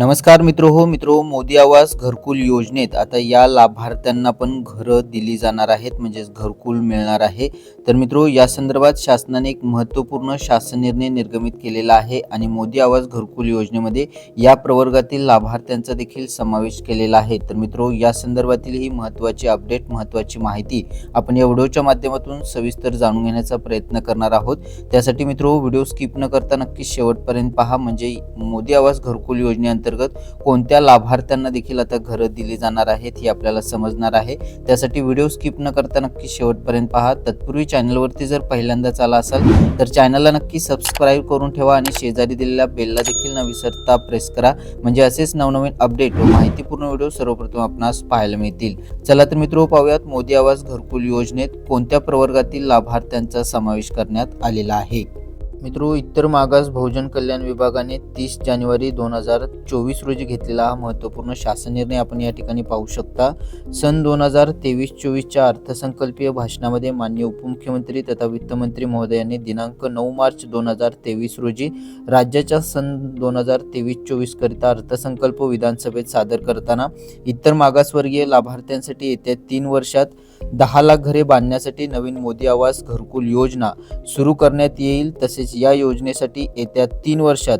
नमस्कार मित्र हो मित्र हो, मोदी आवास घरकुल योजनेत आता या लाभार्थ्यांना पण घरं दिली जाणार आहेत म्हणजेच घरकुल मिळणार आहे. तर मित्र या संदर्भात शासनाने एक महत्त्वपूर्ण शासन निर्णय निर्गमित केलेला आहे आणि मोदी आवास घरकुल योजनेमध्ये या प्रवर्गातील लाभार्थ्यांचा देखील समावेश केलेला आहे. तर मित्र या संदर्भातील ही महत्त्वाची अपडेट महत्त्वाची माहिती आपण या व्हिडिओच्या माध्यमातून सविस्तर जाणून घेण्याचा प्रयत्न करणार आहोत. त्यासाठी मित्र व्हिडिओ स्किप न करता नक्की शेवटपर्यंत पहा म्हणजे मोदी आवास घरकुल योजनेअंतर्गत कोणत्या लाभार्थ्यांना देखील आता घरं दिली जाणार आहेत हे आपल्याला समजणार आहे. त्यासाठी व्हिडिओ स्किप न करता नक्की शेवटपर्यंत पहा. तत्पूर्वी चॅनलवरती जर पहिल्यांदाच आला असाल तर चॅनलला नक्की सबस्क्राईब करून ठेवा आणि शेजारी दिलेल्या बेलला देखील न विसरता प्रेस करा. म्हणजे असेच नवनवीन अपडेट व माहितीपूर्ण व्हिडिओ सर्वप्रथम आपणास पाहायला मिळतील. चला तर मित्र पाहूयात मोदी आवास घरकुल योजनेत कोणत्या प्रवर्गातील लाभार्थ्यांचा समावेश करण्यात आलेला आहे? मित्रो इतर मागास बहुजन कल्याण विभागाने तीस जानेवारी दोन हजार चोवीस रोजी घेतलेला हा महत्त्वपूर्ण शासन निर्णय आपण या ठिकाणी पाहू शकता. सन दोन हजार तेवीस चोवीसच्या अर्थसंकल्पीय भाषणामध्ये मान्य उपमुख्यमंत्री तथा वित्तमंत्री महोदयांनी दिनांक नऊ मार्च दोन हजार तेवीस रोजी राज्याच्या सन दोन हजार तेवीस चोवीसकरिता अर्थसंकल्प विधानसभेत सादर करताना इतर मागासवर्गीय लाभार्थ्यांसाठी येत्या तीन वर्षात दहा लाख घरे बांधण्यासाठी नवीन मोदी आवास घरकुल योजना सुरू करण्यात येईल. तसेच या योजनेसाठी येत्या तीन वर्षात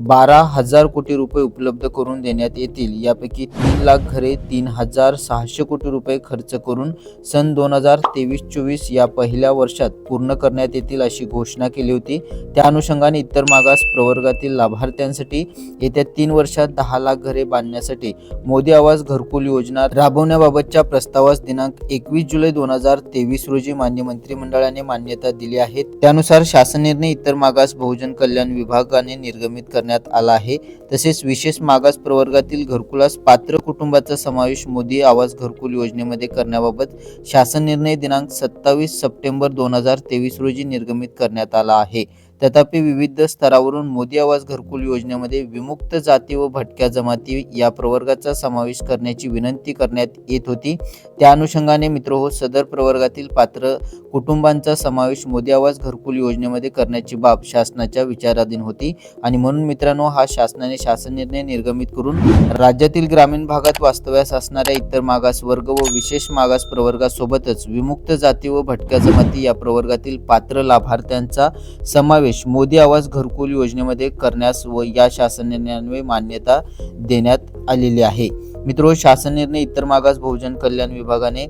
बारा हजार कोटी रुपये उपलब्ध करून देण्यात येतील. यापैकी तीन लाख घरे तीन हजार सहाशे कोटी रुपये खर्च करून सन दोन हजार तेवीस चोवीस या पहिल्या वर्षात पूर्ण करण्यात येतील अशी घोषणा केली होती. त्या अनुषंगाने इतर मागास प्रवर्गातील लाभार्थ्यांसाठी येत्या तीन वर्षात दहा लाख घरे बांधण्यासाठी मोदी आवास घरकुल योजना राबवण्याबाबतच्या प्रस्तावास दिनांक एकवीस जुलै दोन हजार तेवीस रोजी मान्य मंत्रिमंडळाने मान्यता दिली आहे. त्यानुसार शासन निर्णय इतर मागास बहुजन कल्याण विभागाने निर्गमित करण्यात आला आहे. तसेच विशेष मागास प्रवर्गातील घरकुलास पात्र कुटुंबाचा समावेश मोदी आवास घरकुल योजनेमध्ये करण्याबाबत शासन निर्णय दिनांक सत्तावीस सप्टेंबर दोन हजार तेवीस रोजी निर्गमित करण्यात आला आहे. तथापि विविध स्तरावरून मोदी आवास घरकुल योजनेमध्ये विमुक्त जाती व भटक्या जमाती या प्रवर्गाचा समावेश करण्याची विनंती करण्यात येत होती. त्या अनुषंगाने मित्र हो सदर प्रवर्गातील पात्र कुटुंबांचा समावेश मोदी आवास घरकुल योजनेमध्ये करण्याची बाब शासनाच्या विचाराधीन होती आणि म्हणून मित्रांनो हा शासनाने शासन निर्णय निर्गमित करून राज्यातील ग्रामीण भागात वास्तव्यास असणाऱ्या इतर मागास वर्ग व विशेष मागास प्रवर्गासोबतच विमुक्त जाती व भटक्या जमाती या प्रवर्गातील पात्र लाभार्थ्यांचा समावेश मोदी आवास घरकुल योजनेमध्ये करण्यास व या शासन निर्णयान्वये मान्यता देण्यात आलेली आहे. मित्रो शासन निर्णय इतर मागास बहुजन कल्याण विभागाने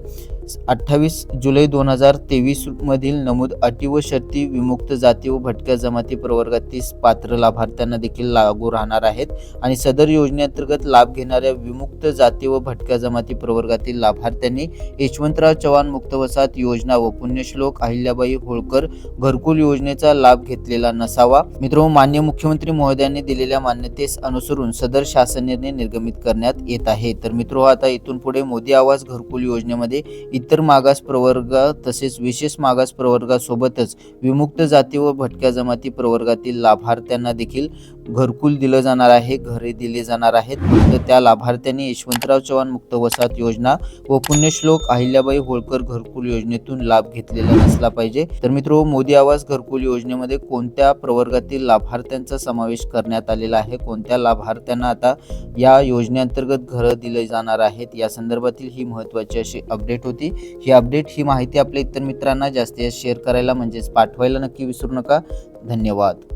अठ्ठावीस जुलै दोन हजार तेवीसमधील नमूद अटी व शर्ती विमुक्त जाती व भटक्या जमाती प्रवर्गातील पात्र लाभार्थ्यांना देखील लागू राहणार आहेत. आणि सदर योजनेअंतर्गत लाभ घेणाऱ्या विमुक्त जाती व भटक्या जमाती प्रवर्गातील लाभार्थ्यांनी यशवंतराव चव्हाण मुक्त वसाहत योजना व पुण्यश्लोक अहिल्याबाई होळकर घरकुल योजनेचा लाभ घेतलेला नसावा. मित्र मान्य मुख्यमंत्री महोदयांनी दिलेल्या मान्यतेस अनुसरून सदर शासन निर्णय निर्गमित करण्यात येत आहे. तर मित्र आता इथून पुढे मोदी आवास घरकुल योजनेमध्ये इतर मागास प्रवर्ग तसेच विशेष मागास प्रवर्गासोबतच विमुक्त जाती व भटक्या जमाती प्रवर्गातील लाभार्थ्यांना देखील घरकुल दिलं जाणार आहे घरे दिले जाणार आहेत. तर त्या लाभार्थ्यांनी यशवंतराव चव्हाण मुक्त वसाहत योजना व पुण्यश्लोक अहिल्याबाई होळकर घरकुल योजनेतून लाभ घेतलेला नसला पाहिजे. तर मित्र मोदी आवास घरकुल योजनेमध्ये कोणत्या प्रवर्गातील लाभार्थ्यांचा समावेश करण्यात आलेला आहे? कोणत्या लाभार्थ्यांना आता या योजनेअंतर्गत घरं दिले जाणार आहेत? या संदर्भातील ही महत्त्वाची अशी अपडेट होती. ही अपडेट ही माहिती आपल्या इतर मित्रांना जास्तीत जास्त शेअर करायला म्हणजेच पाठवायला नक्की विसरू नका. धन्यवाद.